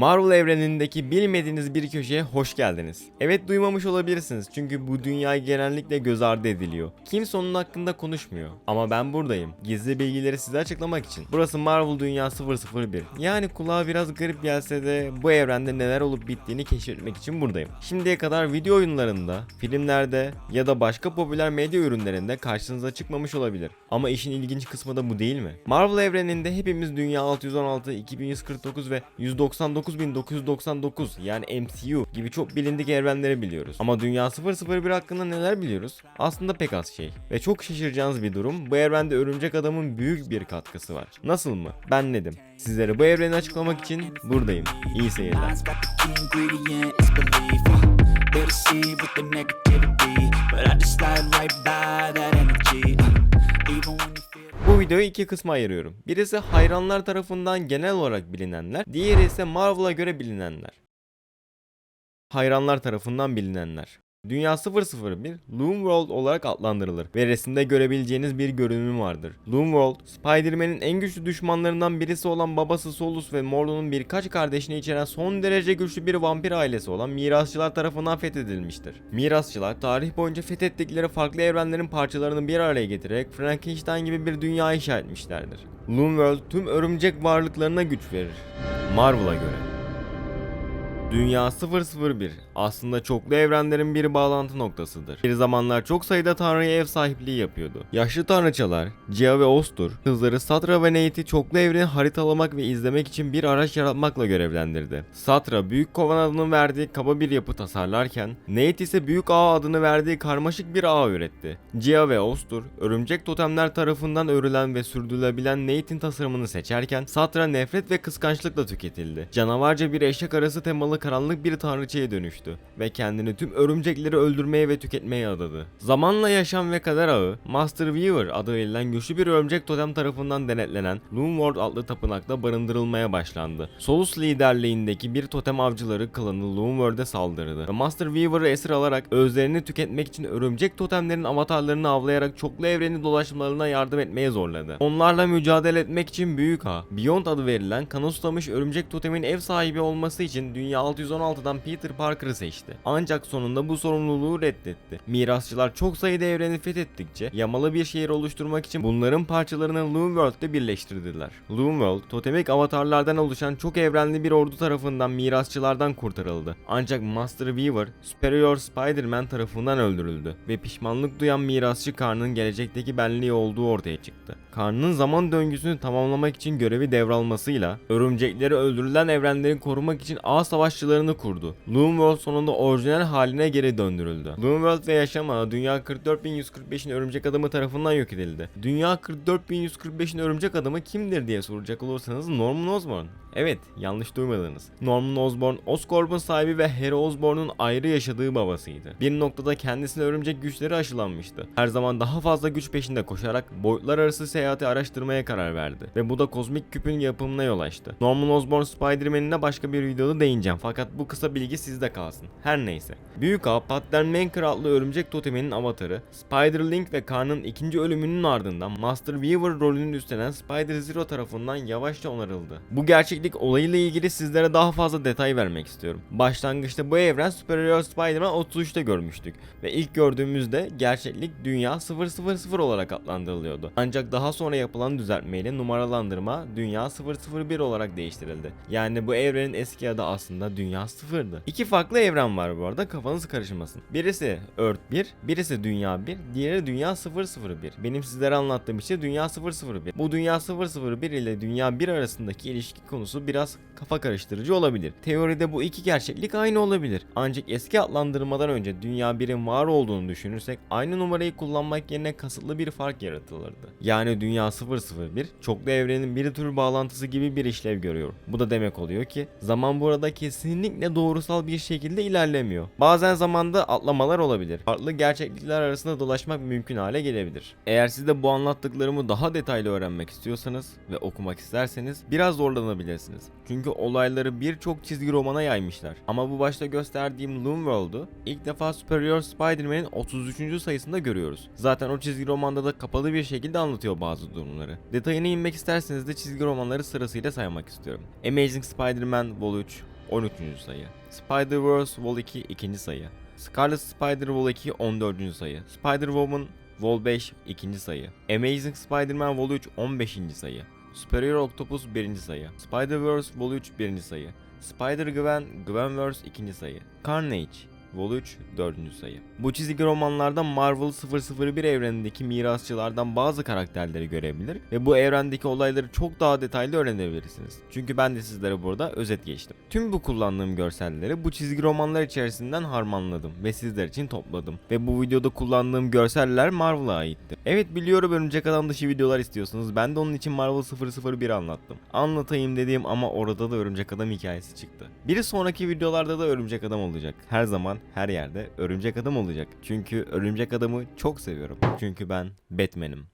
Marvel evrenindeki bilmediğiniz bir köşeye hoş geldiniz. Evet duymamış olabilirsiniz çünkü bu dünya genellikle göz ardı ediliyor. Kimse onun hakkında konuşmuyor. Ama ben buradayım. Gizli bilgileri size açıklamak için. Burası Marvel Dünya 001. Yani kulağa biraz garip gelse de bu evrende neler olup bittiğini keşfetmek için buradayım. Şimdiye kadar video oyunlarında, filmlerde ya da başka popüler medya ürünlerinde karşınıza çıkmamış olabilir. Ama işin ilginç kısmı da bu değil mi? Marvel evreninde hepimiz Dünya 616, 2149 ve 199.999 yani MCU gibi çok bilindik evrenleri biliyoruz. Ama Dünya 001 hakkında neler biliyoruz? Aslında pek az şey. Ve çok şaşıracağınız bir durum bu evrende Örümcek Adam'ın büyük bir katkısı var. Nasıl mı? Ben nedim? Sizlere bu evreni açıklamak için buradayım. İyi seyirler. Bu videoyu iki kısma ayırıyorum. Birisi hayranlar tarafından genel olarak bilinenler, diğeri ise Marvel'a göre bilinenler. Hayranlar tarafından bilinenler. Dünya 001 Loom World olarak adlandırılır ve resimde görebileceğiniz bir görünümü vardır. Loom World, Spider-Man'in en güçlü düşmanlarından birisi olan babası Solus ve Mordo'nun birkaç kardeşini içeren son derece güçlü bir vampir ailesi olan mirasçılar tarafından fethedilmiştir. Mirasçılar tarih boyunca fethettikleri farklı evrenlerin parçalarını bir araya getirerek Frankenstein gibi bir dünya inşa etmişlerdir. Loom World tüm örümcek varlıklarına güç verir. Marvel'a göre. Dünya 001 aslında çoklu evrenlerin bir bağlantı noktasıdır. Bir zamanlar çok sayıda tanrıya ev sahipliği yapıyordu. Yaşlı tanrıçalar, Cia ve Ostur, kızları Satra ve Neith'i çoklu evreni haritalamak ve izlemek için bir araç yaratmakla görevlendirdi. Satra, Büyük Kovan adını verdiği kaba bir yapı tasarlarken, Neith ise Büyük Ağ adını verdiği karmaşık bir ağ üretti. Cia ve Ostur, örümcek totemler tarafından örülen ve sürdürülebilen Neith'in tasarımını seçerken, Satra nefret ve kıskançlıkla tüketildi. Canavarca bir eşek arası temalı karanlık bir tanrıçaya dönüştü ve kendini tüm örümcekleri öldürmeye ve tüketmeye adadı. Zamanla yaşam ve kader ağı, Master Weaver adı verilen güçlü bir örümcek totem tarafından denetlenen Loomworld adlı tapınakta barındırılmaya başlandı. Solus liderliğindeki bir totem avcıları klanı Loomworld'e saldırdı ve Master Weaver'ı esir alarak özlerini tüketmek için örümcek totemlerin avatarlarını avlayarak çoklu evreni dolaşmalarına yardım etmeye zorladı. Onlarla mücadele etmek için Büyük Ağ, Beyond adı verilen kanı örümcek totemin ev sahibi olması için Dünya 616'dan Peter Parker'ı seçti. Ancak sonunda bu sorumluluğu reddetti. Mirasçılar çok sayıda evreni fethettikçe yamalı bir şehir oluşturmak için bunların parçalarını Loomworld'de birleştirdiler. Loomworld, totemik avatarlardan oluşan çok evrenli bir ordu tarafından mirasçılardan kurtarıldı. Ancak Master Weaver, Superior Spider-Man tarafından öldürüldü ve pişmanlık duyan mirasçı Karn'ın gelecekteki benliği olduğu ortaya çıktı. Karn'ın zaman döngüsünü tamamlamak için görevi devralmasıyla örümcekleri öldürülen evrenleri korumak için ağ savaşçılarını kurdu. Loomworld sonunda orijinal haline geri döndürüldü. Loomworld ve yaşam ağı Dünya 44145'in örümcek adamı tarafından yok edildi. Dünya 44145'in örümcek adamı kimdir diye soracak olursanız Norman Osborn. Evet, yanlış duymadınız. Norman Osborn, Oscorp'un sahibi ve Harry Osborn'un ayrı yaşadığı babasıydı. Bir noktada kendisine örümcek güçleri aşılanmıştı. Her zaman daha fazla güç peşinde koşarak boyutlar arası seyahati araştırmaya karar verdi. Ve bu da kozmik küpün yapımına yol açtı. Norman Osborn Spider-Man'ine başka bir videoda değineceğim fakat bu kısa bilgi sizde kalsın. Her neyse. Büyük Ağ, Patler Manker adlı örümcek toteminin avatarı, Spider-Link ve Karn'ın ikinci ölümünün ardından Master Weaver rolünü üstlenen Spider-Zero tarafından yavaşça onarıldı. Bu gerçeklik olayıyla ilgili sizlere daha fazla detay vermek istiyorum. Başlangıçta bu evren Superior Spider-Man 33'te görmüştük ve ilk gördüğümüzde gerçeklik Dünya 000 olarak adlandırılıyordu. Ancak daha sonra yapılan düzeltmeyle numaralandırma Dünya 001 olarak değiştirildi. Yani bu evrenin eski adı aslında Dünya 0'dı. İki farklı evren var bu arada kafanız karışmasın. Birisi Earth 1, birisi Dünya 1, diğeri Dünya 001. Benim sizlere anlattığım şey Dünya 001. Bu Dünya 001 ile Dünya 1 arasındaki ilişki konusu biraz kafa karıştırıcı olabilir. Teoride bu iki gerçeklik aynı olabilir. Ancak eski adlandırmadan önce Dünya 1'in var olduğunu düşünürsek aynı numarayı kullanmak yerine kasıtlı bir fark yaratılırdı. Yani Dünya 001 çoklu evrenin bir tür bağlantısı gibi bir işlev görüyor. Bu da demek oluyor ki zaman burada kesinlikle doğrusal bir şekilde ilerlemiyor. Bazen zamanda atlamalar olabilir. Farklı gerçeklikler arasında dolaşmak mümkün hale gelebilir. Eğer siz de bu anlattıklarımı daha detaylı öğrenmek istiyorsanız ve okumak isterseniz biraz zorlanabilirsiniz. Çünkü olayları birçok çizgi romana yaymışlar. Ama bu başta gösterdiğim Loom World'u ilk defa Superior Spider-Man'in 33. sayısında görüyoruz. Zaten o çizgi romanda da kapalı bir şekilde anlatıyor bazı durumları. Detayına inmek isterseniz de çizgi romanları sırasıyla saymak istiyorum. Amazing Spider-Man Vol 3 13. sayı. Spider-Verse Vol 2 2. sayı. Scarlet Spider Vol 2 14. sayı. Spider-Woman Vol 5 2. sayı. Amazing Spider-Man Vol 3 15. sayı. Superior Octopus 1. sayı. Spider-Verse Vol 3 1. sayı. Spider-Gwen Gwenverse 2. sayı. Carnage Vol 3 4. sayı. Bu çizgi romanlarda Marvel 001 evrenindeki mirasçılardan bazı karakterleri görebilir ve bu evrendeki olayları çok daha detaylı öğrenebilirsiniz. Çünkü ben de sizlere burada özet geçtim. Tüm bu kullandığım görselleri bu çizgi romanlar içerisinden harmanladım ve sizler için topladım. Ve bu videoda kullandığım görseller Marvel'a aitti. Evet biliyorum örümcek adam dışı videolar istiyorsunuz. Ben de onun için Marvel 001 anlattım. Anlatayım dediğim ama orada da örümcek adam hikayesi çıktı. Bir sonraki videolarda da örümcek adam olacak. Her zaman her yerde örümcek adam olacak. Çünkü örümcek adamı çok seviyorum. Çünkü ben Batman'im.